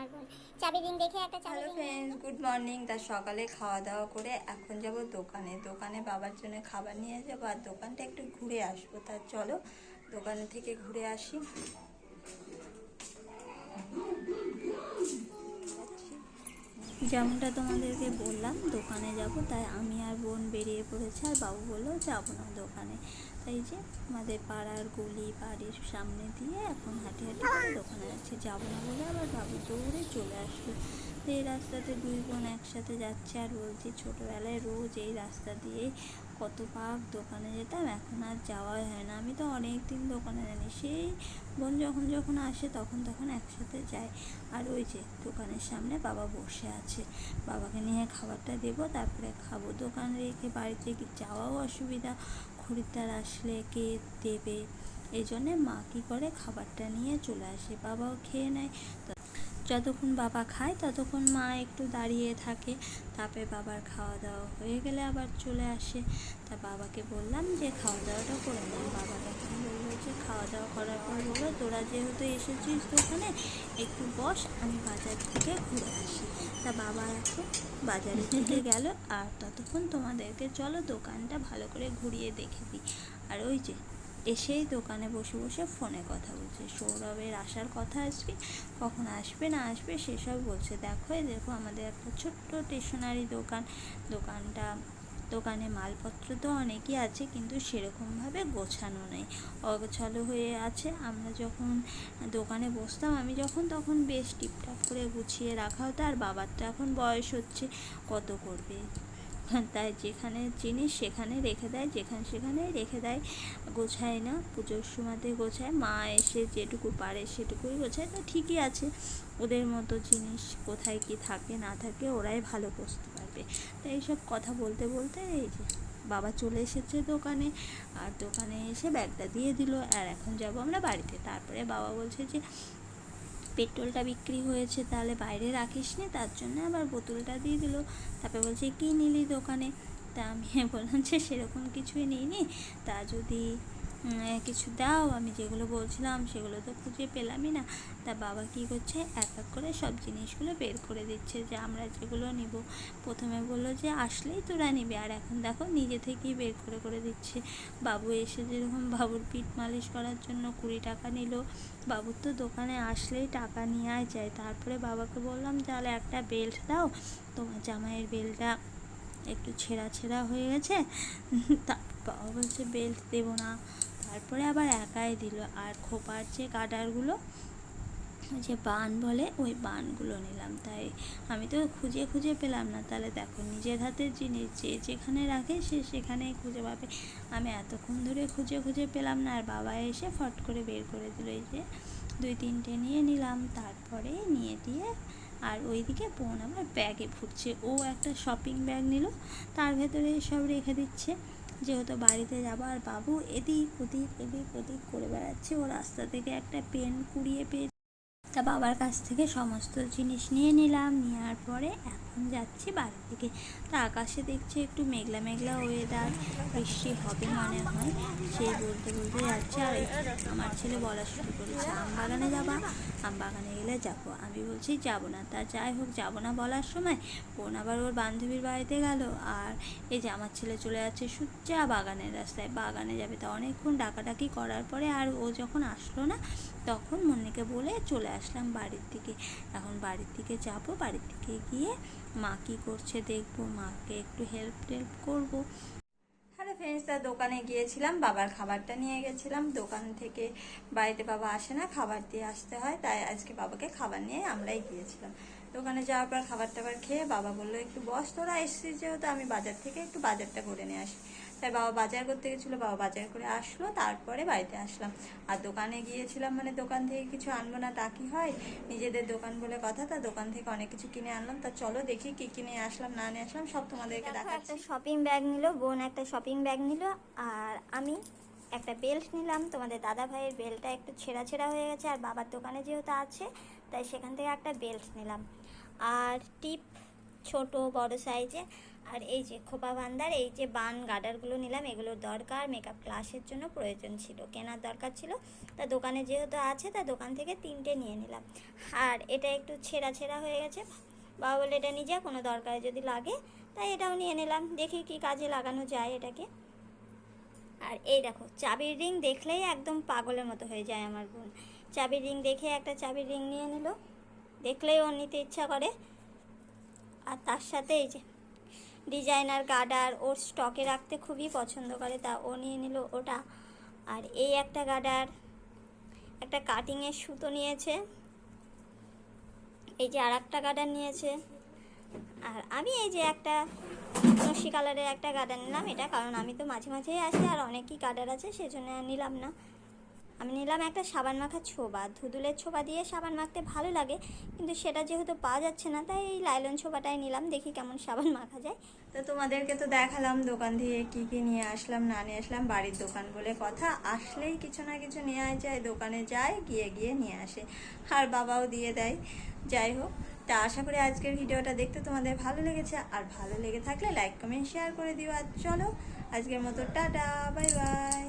আমার বোন চাবি রিং দেখে একটা চাবি হ্যালো ফ্রেন্ডস গুড মর্নিং তার সকালে খাওয়া দাওয়া করে এখন যাব দোকানে। দোকানে বাবার জন্য খাবার নিয়ে যাব আর দোকানটা একটু ঘুরে আসব। তার চলো দোকান থেকে ঘুরে আসি। যেমনটা তোমাদেরকে বললাম, দোকানে যাব, তাই আমি আর বোন বেরিয়ে পড়েছে আর বাবু বলল যাব না দোকানে। তাই যে আমাদের পাড়ার গলি বাড়ির সামনে দিয়ে এখন হাঁটি হাঁটি করে দোকানে যাচ্ছে। যাব না বলে আবার বাবু দৌড়ে চলে আসলো। তো এই রাস্তাতে দুই বোন একসাথে যাচ্ছে আর বলছি, ছোটোবেলায় রোজ এই রাস্তা দিয়েই কত পাক দোকানে যেতাম, এখন আর যাওয়াই হয় না। আমি তো অনেক দিন দোকানে জানি সেই বোন যখন যখন আসে, তখন তখন একসাথে যায় আর ওই যে দোকানের সামনে বাবা বসে আছে। বাবাকে নিয়ে খাবারটা দেবো, তারপরে খাব। দোকান রেখে বাড়িতে কি যাওয়াও অসুবিধা? খরিদ্দার আসলে কে দেবে? এই জন্যে মা কী করে খাবারটা নিয়ে চলে আসে। বাবাও খেয়ে নেয়। যতক্ষণ বাবা খায় ততক্ষণ মা একটু দাঁড়িয়ে থাকে। তারপরে বাবার খাওয়া দাওয়া হয়ে গেলে আবার চলে আসে। তা বাবাকে বললাম যে খাওয়া দাওয়াটা করে নাও। বাবা তখন বলল যে খাওয়া দাওয়া করার পর বলল তোরা যেহেতু এসেছিস দোকানে একটু বস আমি বাজার থেকে ঘুরে আসি। তা বাবা এখন বাজারে থেকে গেল। আর ততক্ষণ তোমাদেরকে চলো দোকানটা ভালো করে ঘুরিয়ে দেখে দিই। আর ওই যে এসেই দোকানে বসে বসে ফোনে কথা বলছে। সৌরভের আসার কথা আজকে, কখন আসবে না আসবে সেসব বলছে। দেখো দেখো আমাদের একটা ছোট্ট স্টেশনারি দোকান। দোকানটা, দোকানে মালপত্র তো অনেকই আছে কিন্তু সেরকমভাবে গোছানো নেই। অগোছালো হয়ে আছে। আমরা যখন দোকানে বসতাম, আমি যখন তখন বেশ টিপটাপ করে গুছিয়ে রাখা হতো। আর বাবার তো এখন বয়স হচ্ছে, কত করবে? তাই যেখানে জিনিস সেখানে রেখে দেয়, যেখানে সেখানে রেখে দেয়, গোছায় না, পুজোর সময়তে গোছায়, মা এসে যেটুকু পারে সেটুকুই গোছায়, তো ঠিকই আছে। ওদের মতো জিনিস কোথায় কি থাকে, না থাকে, ওরাই ভালো বুঝতে পারবে। তো এইসব কথা বলতে বলতে এই যে বাবা চলে এসেছে দোকানে, আর দোকানে এসে ব্যাগটা দিয়ে দিল, আর এখন যাব আমরা বাড়িতে। তারপরে বাবা বলছে যে পেট্রোলটা বিক্রি হয়েছে, তাহলে বাইরে রাখিস নি তার জন্য আবার বোতলটা দিয়ে দিল। তারপরে বলছে, কী নিলি দোকানে? তা আমি বললাম যে, সেরকম কিছুই নিইনি। তা যদি কিছু দাও, আমি যেগুলো বলছিলাম সেগুলো তো খুঁজে পেলামই না। তা বাবা কী করছে? এক এক করে সব জিনিসগুলো বের করে দিচ্ছে যে আমরা যেগুলো নিব। প্রথমে বলল যে আসলেই তোরা নিবি। আর এখন দেখো নিজে থেকেই বের করে করে দিচ্ছে। বাবু এসে যেরকম বাবুর পিঠ মালিশ করার জন্য কুড়ি টাকা নিল। বাবুর তো দোকানে আসলেই টাকা নিয়ে যায়। তারপরে বাবাকে বললাম, তাহলে একটা বেল্ট দাও। তোমার জামাইয়ের বেল্টটা একটু ছেঁড়া ছেঁড়া হয়ে গেছে। তা বাবা বলছে, বেল্ট দেবো না। তারপরে আবার একাই দিল। আর খোপার যে কাটারগুলো যে বান বলে, ওই বানগুলো নিলাম। তাই আমি তো খুঁজে খুঁজে পেলাম না। তাহলে দেখো, নিজের হাতের জিনিস যে যেখানে রাখে সে সেখানেই খুঁজে পাবে। আমি এতক্ষণ ধরে খুঁজে খুঁজে পেলাম না। আর বাবা এসে ফট করে বের করে দিল। এই যে দুই তিনটে নিয়ে নিলাম। তারপরে নিয়ে দিয়ে আর ওইদিকে বোন আমার ব্যাগে ফুটছে ও একটা শপিং ব্যাগ নিল। তার ভেতরে সব রেখে দিচ্ছে। যেহেতু বাড়িতে যাব আর বাবু এদিক ওদিক এদিক ওদিক করে বেড়াচ্ছে। ও রাস্তা থেকে একটা পেন কুড়িয়ে পেয়ে তা বাবার কাছ থেকে সমস্ত জিনিস নিয়ে নিলাম, নেওয়ার পরে এখন যাচ্ছি বাড়ির দিকে। তা আকাশে দেখছি একটু মেঘলা মেঘলা ওয়েদার বৃষ্টি হবে মনে হয়, সেই বলতে বলতে যাচ্ছে। আর আমার ছেলে বলা শুরু করেছে, আম বাগানে যাবা? আম বাগানে গেলে যাব। আমি বলছি, যাব না। তা যাই হোক, যাব না বলার সময় বোন আবার ওর বান্ধবীর বাড়িতে গেল। আর এই যে আমার ছেলে চলে যাচ্ছে সুচ্চা বাগানের রাস্তায়। বাগানে যাবে তা অনেকক্ষণ ডাকাডাকি করার পরে আর ও যখন আসলো না, তখন মন্নিকে বলে চলে আসলাম বাড়ির দিকে। এখন বাড়ির দিকে যাব, বাড়ির দিকে গিয়ে মা কী করছে দেখব, মাকে একটু হেল্প টেল্প করব। হ্যালো ফ্রেন্ডস তার দোকানে গিয়েছিলাম, বাবার খাবারটা নিয়ে গেছিলাম। দোকান থেকে বাড়িতে বাবা আসে না, খাবার দিয়ে আসতে হয়, তাই আজকে বাবাকে খাবার নিয়ে আমরাই গিয়েছিলাম। দোকানে যাওয়ার পর খাবার টাবার খেয়ে বাবা বলল, একটু বস, তোরা এসেছিস যেহেতু, আমি বাজার থেকে একটু বাজারটা করে নিয়ে আসি। তাই বাবা বাজার করতে গেছিল বাবা বাজার করে আসলো তারপরে বাড়িতে আসলাম। আর দোকানে গিয়েছিলাম মানে দোকান থেকে কিছু আনব না তা কি হয়? নিজেদের দোকান বলে কথা তা দোকান থেকে অনেক কিছু কিনে আনলাম। তা চলো দেখি কি কিনে আসলাম না নিয়ে আসলাম সব তোমাদেরকে দেখো দেখাচ্ছি। একটা শপিং ব্যাগ নিল বোন একটা শপিং ব্যাগ নিল আর আমি একটা বেল্ট নিলাম। তোমাদের দাদা ভাইয়ের বেল্টটা একটু ছেঁড়া ছেঁড়া হয়ে গেছে আর বাবার দোকানে যেহেতু আছে তাই সেখান থেকে একটা বেল্ট নিলাম। আর টিপ ছোট, বড় সাইজে। আর এই যে খোপা বান্দার, এই যে বান গার্ডারগুলো নিলাম, এগুলোর দরকার। মেকআপ ক্লাসের জন্য প্রয়োজন ছিল, কেনার দরকার ছিল। তা দোকানে যেহেতু আছে, তা দোকান থেকে তিনটে নিয়ে নিলাম। আর এটা একটু ছেঁড়া ছেঁড়া হয়ে গেছে। বাবা বলে এটা যা, কোনো দরকারে যদি লাগে। তাই এটাও নিয়ে নিলাম, দেখি কি কাজে লাগানো যায় এটাকে। আর এই দেখো, চাবির রিং দেখলেই একদম পাগলের মতো হয়ে যায় আমার বোন। চাবির রিং দেখে একটা চাবির রিং নিয়ে নিল। দেখলেই ওর নিতে ইচ্ছা করে। আর তার সাথে এই যে ডিজাইনার গার্ডার ওর স্টকে রাখতে খুবই পছন্দ করে, তা ও নিয়ে নিল ওটা। আর এই একটা গার্ডার একটা কাটিংয়ের সুতো নিয়েছে। এই যে আর একটা গার্ডার নিয়েছে। আর আমি এই যে একটা নস্যি কালারের একটা গার্ডার নিলাম, এটা কারণ আমি তো মাঝে মাঝেই আসি আর অনেকই গার্ডার আছে, সেজন্য নিলাম না। আমি নিলাম একটা সাবান মাখার ছোবা। ধুদুলের ছোবা দিয়ে সাবান মাখতে ভালো লাগে, কিন্তু সেটা যেহেতু পাওয়া যাচ্ছে না, তাই এই লাইলন ছোবাটাই নিলাম, দেখি কেমন সাবান মাখা যায়। তো তোমাদেরকে তো দেখালাম, দোকান দিয়ে কি কি নিয়ে আসলাম, না নিয়ে আসলাম, বাড়ির দোকান বলে কথা। আসলেই কিছু না কিছু নিয়ে যায়, দোকানে যায়, গিয়ে গিয়ে নিয়ে আসে। আর বাবাও দিয়ে দেয়। যাই হোক, তা আশা করি আজকের ভিডিওটা দেখতে তোমাদের ভালো লেগেছে। আর ভালো লেগে থাকলে লাইক, কমেন্ট, শেয়ার করে দিও। আর চলো, আজকের মতো টাটা, বাই বাই।